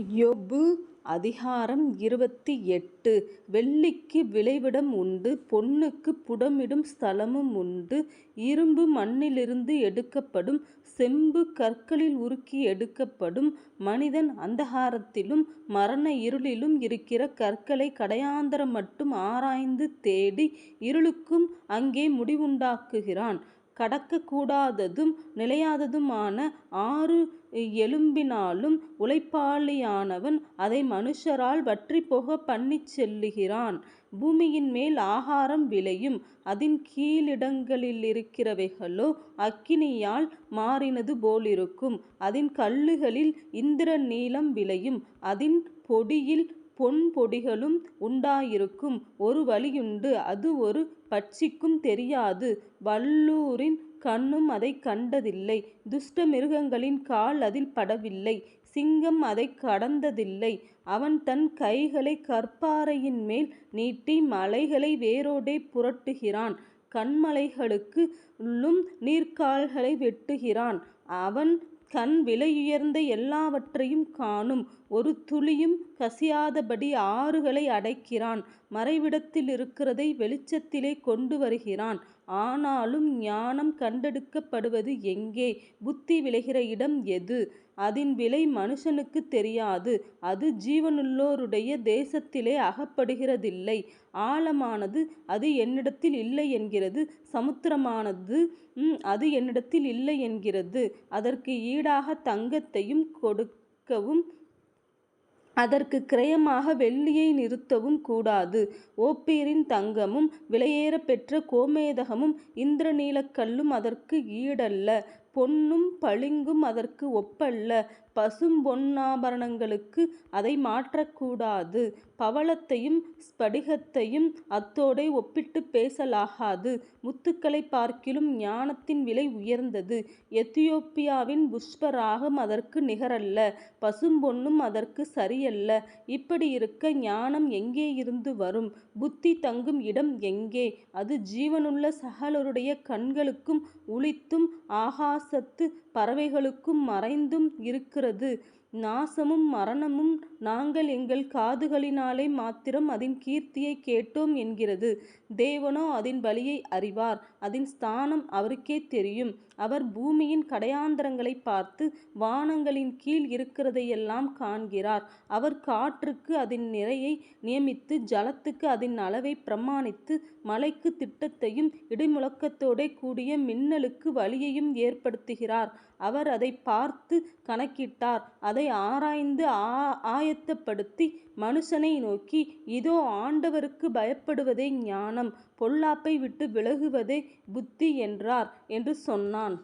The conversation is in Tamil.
யொபு அதிகாரம் இருபத்தி எட்டு வெள்ளிக்கு விளைவிடம் உண்டு பொண்ணுக்கு புடமிடும் ஸ்தலமும் உண்டு இரும்பு மண்ணிலிருந்து எடுக்கப்படும் செம்பு கற்களில் உருக்கி எடுக்கப்படும். மனிதன் அந்தகாரத்திலும் மரண இருளிலும் இருக்கிற கற்களை கடையாந்தரம் மட்டும் ஆராய்ந்து தேடி இருளுக்கும் அங்கே முடிவுண்டாக்குகிறான். கடக்கக்கூடாததும் நிலையாததுமான ஆறு எலும்பினாலும் உழைப்பாளியானவன் அதை மனுஷரால் வற்றிப்போகப் பண்ணிச் செல்லுகிறான். பூமியின்மேல் ஆகாரம் விளையும் அதின் கீழிடங்களிலிருக்கிறவைகளோ அக்கினியால் மாறினது போலிருக்கும். அதின் கல்லுகளில் இந்திர நீளம் விளையும் அதின் பொடியில் பொன் பொடிகளும் உண்டாயிருக்கும். ஒரு வழியுண்டு அது ஒரு பட்சிக்கும் தெரியாது வல்லூரின் கண்ணும் அதைக் கண்டதில்லை. துஷ்ட மிருகங்களின் கால் அதில் படவில்லை சிங்கம் அதை கடந்ததில்லை. அவன் தன் கைகளை கற்பாறையின் மேல் நீட்டி மலைகளை வேரோடே புரட்டுகிறான் கண்மலைகளுக்கு உள்ளும் நீர்க்கால்களை வெட்டுகிறான். அவன் கண் விலையுயர்ந்த எல்லாவற்றையும் காணும் ஒரு துளியும் கசியாதபடி ஆறுகளை அடைக்கிறான் மறைவிடத்தில் இருக்கிறதை வெளிச்சத்திலே கொண்டு வருகிறான். ஆனாலும் ஞானம் கண்டெடுக்கப்படுவது எங்கே? புத்தி விளைகிற இடம் எது? அதன் விலை மனுஷனுக்கு தெரியாது அது ஜீவனுள்ளோருடைய தேசத்திலே அகப்படுகிறதில்லை. ஆழமானது அது என்னிடத்தில் இல்லை என்கிறது சமுத்திரமானது அது என்னிடத்தில் இல்லை என்கிறது அதற்கு ஈடாக தங்கத்தையும் கொடுக்கவும் அதற்கு கிரயமாக வெள்ளியை நிறுத்தவும் கூடாது. ஓப்பீரின் தங்கமும் விலையேறப்பெற்ற கோமேதகமும் இந்திரநீலக்கல்லும் அதற்கு ஈடல்ல. பொன்னும் பளிங்கும் அதற்கு ஒப்பல்ல. பசும்பொன்னாபரணங்களுக்கு அதை மாற்றக்கூடாது. பவளத்தையும் ஸ்படிகத்தையும் அத்தோடே ஒப்பிட்டுப் பேசலாகாது. முத்துக்களைப் பார்க்கிலும் ஞானத்தின் விலை உயர்ந்தது. எத்தியோப்பியாவின் புஷ்பராகம் அதற்கு நிகரல்ல பசும்பொன்னும் அதற்கு சரியல்ல. இப்படி இருக்க ஞானம் எங்கே இருந்து வரும்? புத்தி தங்கும் இடம் எங்கே? அது ஜீவனுள்ள சகலருடைய கண்களுக்கும் உளித்தும் ஆகா ஆகாசத்து பறவைகளுக்கும் மறைந்தும் இருக்கிறது. நாசமும் மரணமும் நாங்கள் எங்கள் காதுகளினாலே மாத்திரம் அதன் கீர்த்தியை கேட்டோம் என்கிறது. தேவனோ அதன் வழியை அறிவார் அதன் ஸ்தானம் அவருக்கே தெரியும். அவர் பூமியின் கடையாந்தரங்களைப் பார்த்து வானங்களின் கீழ் இருக்கிறதையெல்லாம் காண்கிறார். அவர் காற்றுக்கு அதன் நிறையை நியமித்து ஜலத்துக்கு அதன் அளவை பிரமாணித்து மலைக்கு திட்டத்தையும் இடிமுழக்கத்தோடே கூடிய மின்னலுக்கு வழியையும் ஏற்படுத்துகிறார். அவர் அதை பார்த்து கணக்கிட்டார் அதை ஆராய்ந்து ஆயத்தப்படுத்தி மனுஷனை நோக்கி இதோ ஆண்டவருக்கு பயப்படுவதே ஞானம் பொல்லாப்பை விட்டு விலகுவதே புத்தி என்றார் என்று சொன்னான்.